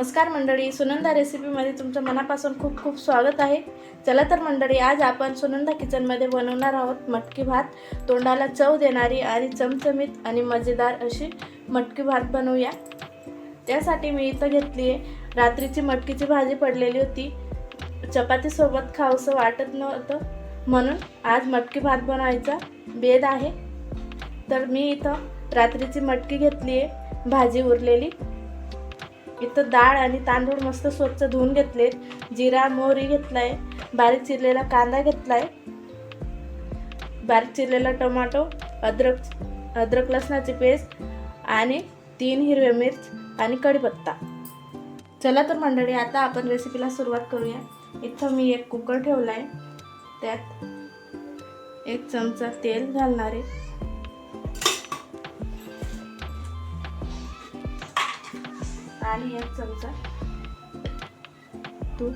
नमस्कार मंडळी सुनंदा रेसिपीमध्ये तुमचं मनापासून खूप खूप स्वागत आहे. चला तर मंडळी आज आपण सुनंदा किचनमध्ये बनवणार आहोत मटकी भात. तोंडाला चव देणारी आणि चमचमीत आणि मजेदार अशी मटकी भात बनवूया. त्यासाठी मी इथं घेतली आहे. रात्रीची मटकीची भाजी पडलेली होती. चपातीसोबत खावंसं वाटत नव्हतं. म्हणून आज मटकी भात बनवायचा बेद आहे. तर मी इथं रात्रीची मटकी घेतली आहे. भाजी उरलेली. इथं डाळ आणि तांदूळ मस्त स्वच्छ धुवून घेतलेत. जिरा मोहरी घेतलाय. बारीक चिरलेला कांदा घेतलाय. बारीक चिरलेला टोमॅटो अद्रक अद्रक लसणाची पेस्ट आणि तीन हिरव्या मिर्च आणि कढीपत्ता. चला तर मंडळी आता आपण रेसिपीला सुरुवात करूया. इथं मी एक कुकर ठेवला आहे त्यात एक चमचा तेल घालणार आहे. आणि एक चमचा तूप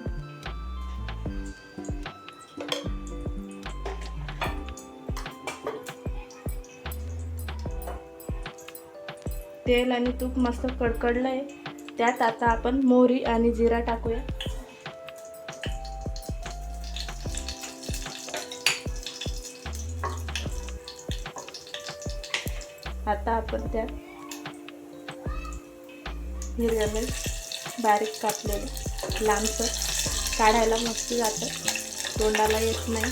तेल आणि तूप मस्त कडकडलं आहे त्यात आता आपण मोहरी आणि जिरा टाकूया. आता आपण त्यात हिरव्या मिरच बारीक कापलेले लांबसर. काढायला मस्त जातं. तोंडाला येत नाही.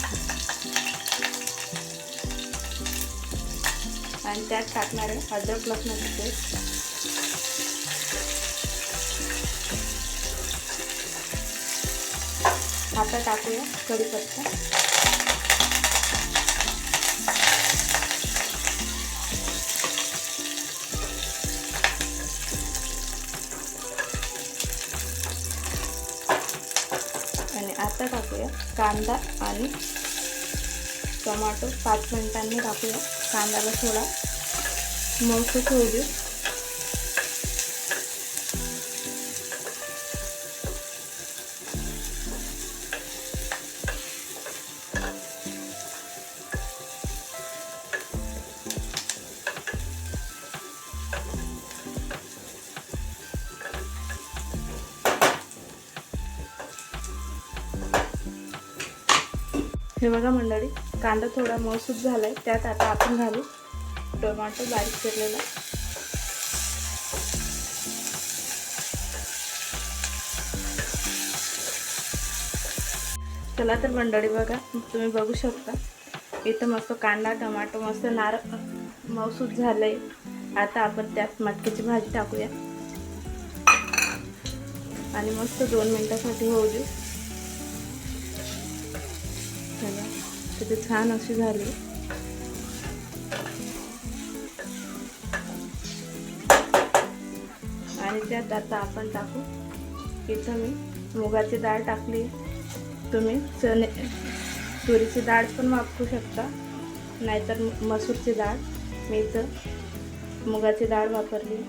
आणि त्यात टाकणार आहे अद्रक लसणाची पेस्ट. आता टाकूया कढीपत्ता. आता टाकूया. कांदा आणि टमाटो पाच मिनिटांनी टाकूया. कांद्याला थोडा मऊ होऊ देऊ हे बघा मंडळी कांदा थोडा मौसूद झाला आहे त्यात आता आपण घालू टोमॅटो बारीक केलेला चला तर मंडळी बघा तुम्ही बघू शकता. इथं मस्त कांदा टोमॅटो मस्त नार मौसूद झालं आहे आता आपण त्यात मटकीची भाजी टाकूया. आणि मस्त दोन मिनटासाठी होऊ देऊ. किती छान अशी झाली. आणि त्यात आता आपण टाकू. इथं मी मुगाची डाळ टाकली. तुम्ही चणे तुरीची डाळ पण वापरू शकता. नाहीतर मसूरची डाळ. मी इथं मुगाची डाळ वापरली.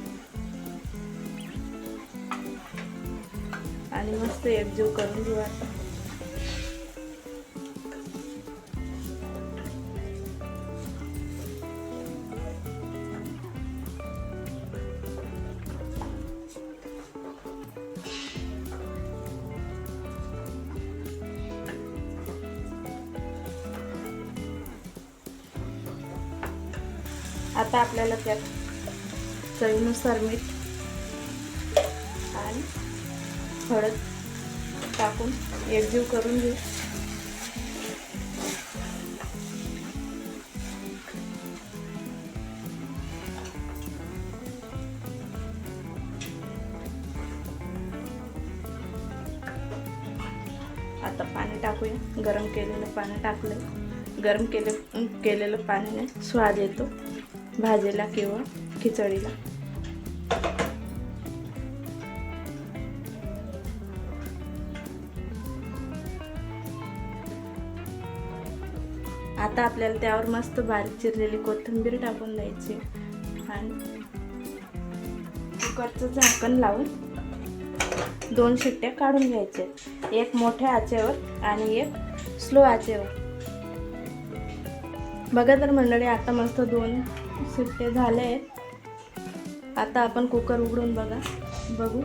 आणि मस्त एकजीव करून घेऊ आता. आता आपल्याला त्यात चवीनुसार मीठ आणि हळद टाकून एकजीव करून घेऊ. आता पाणी टाकूया. गरम केलेलं पाणी टाकलं गरम केले केलेलं पाण्याने स्वाद येतो. भाजीला किंवा खिचडीला. आता आपल्याला त्यावर मस्त बारीक चिरलेली कोथिंबीर टाकून द्यायची. आणि कुकरचं झाकण लावून दोन शिट्ट्या काढून घ्यायचे. एक मोठ्या आचेवर आणि एक स्लो आचेवर. बघा तर मंडळी आता मस्त दोन सुट्टे झाले आहेत. आता आपण कुकर उघडून बघा. बघू.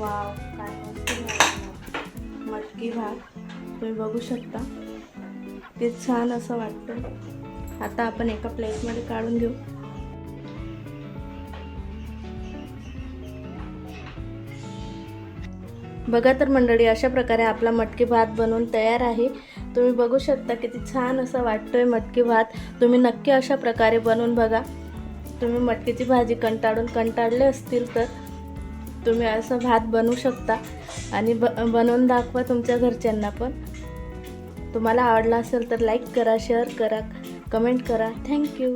वाव काय मटकी भात. तुम्ही बघू शकता. ते छान असं वाटतं. आता आपण एका प्लेटमध्ये काढून घेऊ. बघा तर मंडळी अशा प्रकारे आपला मटकी भात बनवून तयार आहे. तुम्ही बघू शकता किती छान असं वाटतोय मटकी भात. तुम्ही नक्की अशा प्रकारे बनवून बघा. तुम्ही मटकीची भाजी कंटाळून कंटाळले असतील तर तुम्ही असं भात बनवू शकता. आणि ब बनवून दाखवा तुमच्या घरच्यांना पण. तुम्हाला आवडला असेल तर लाईक करा शेअर करा कमेंट करा. थँक्यू